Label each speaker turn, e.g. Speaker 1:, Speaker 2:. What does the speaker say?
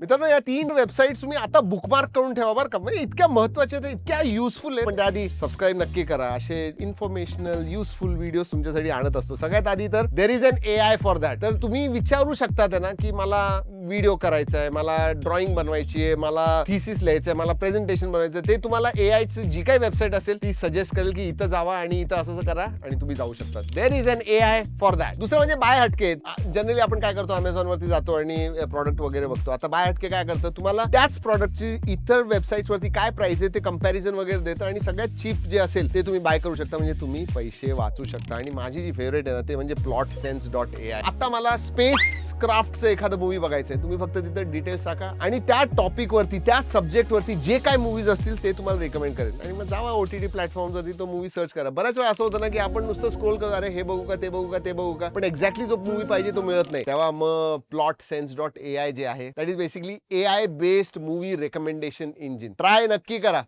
Speaker 1: मित्रांनो या तीन वेबसाईट तुम्ही आता बुकमार्क करून ठेवा बरं का. म्हणजे इतक्या महत्त्वाच्या आहेत इतक्या युजफुल आहे पण त्याआधी सबस्क्राईब नक्की करा. असे इन्फॉर्मेशनल युजफुल व्हिडिओ तुमच्यासाठी आणत असतो. सगळ्यात आधी तर there is an A I for that तर तुम्ही विचारू शकता त्यांना की मला व्हिडिओ करायचा आहे, मला ड्रॉइंग बनवायची आहे, मला थिसिस लिहायचं आहे, मला प्रेझेंटेशन बनवायचं ते तुम्हाला ए आयची जी काही वेबसाईट असेल, ती सजेस्ट करेल की इथं जावा आणि इथं असं करा आणि तुम्ही जाऊ शकता. There is an A I for that दुसरं म्हणजे बाय हटके. जनरली आपण काय करतो अमेझॉन वरती जातो आणि प्रॉडक्ट वगैरे बघतो. आता बाय हटके काय करतं, तुम्हाला त्याच प्रॉडक्टची इतर वेबसाईट वरती काय प्राइस आहे ते कम्पॅरिझन वगैरे देतं आणि सगळ्यात चीप जे असेल, ते तुम्ही बाय करू शकता. म्हणजे तुम्ही पैसे वाचू शकता. आणि माझी जी फेवरेट आहे ना, ते म्हणजे plot sense dot A I आता मला स्पेस क्राफ्टचं एखादं मूवी बघायचं आहे तुम्ही फक्त तिथं डिटेल्स टाका. आणि त्या टॉपिक वरती, त्या सब्जेक्ट वरती जे काय मूवीज़ असतील ते तुम्हाला रेकमेंड करेल आणि मग जावा ओ टी टी तो मूवी सर्च करा. बऱ्याच वेळा असं होतं ना की आपण नुसतं स्क्रोल करू अरे, हे बघू का, ते बघू का, ते बघू का? पण एक्झॅक्टली जो मूवी पाहिजे तो मिळत नाही. तेव्हा मग plot sense dot A I जे आहे that is basically A I based movie recommendation engine try नक्की करा.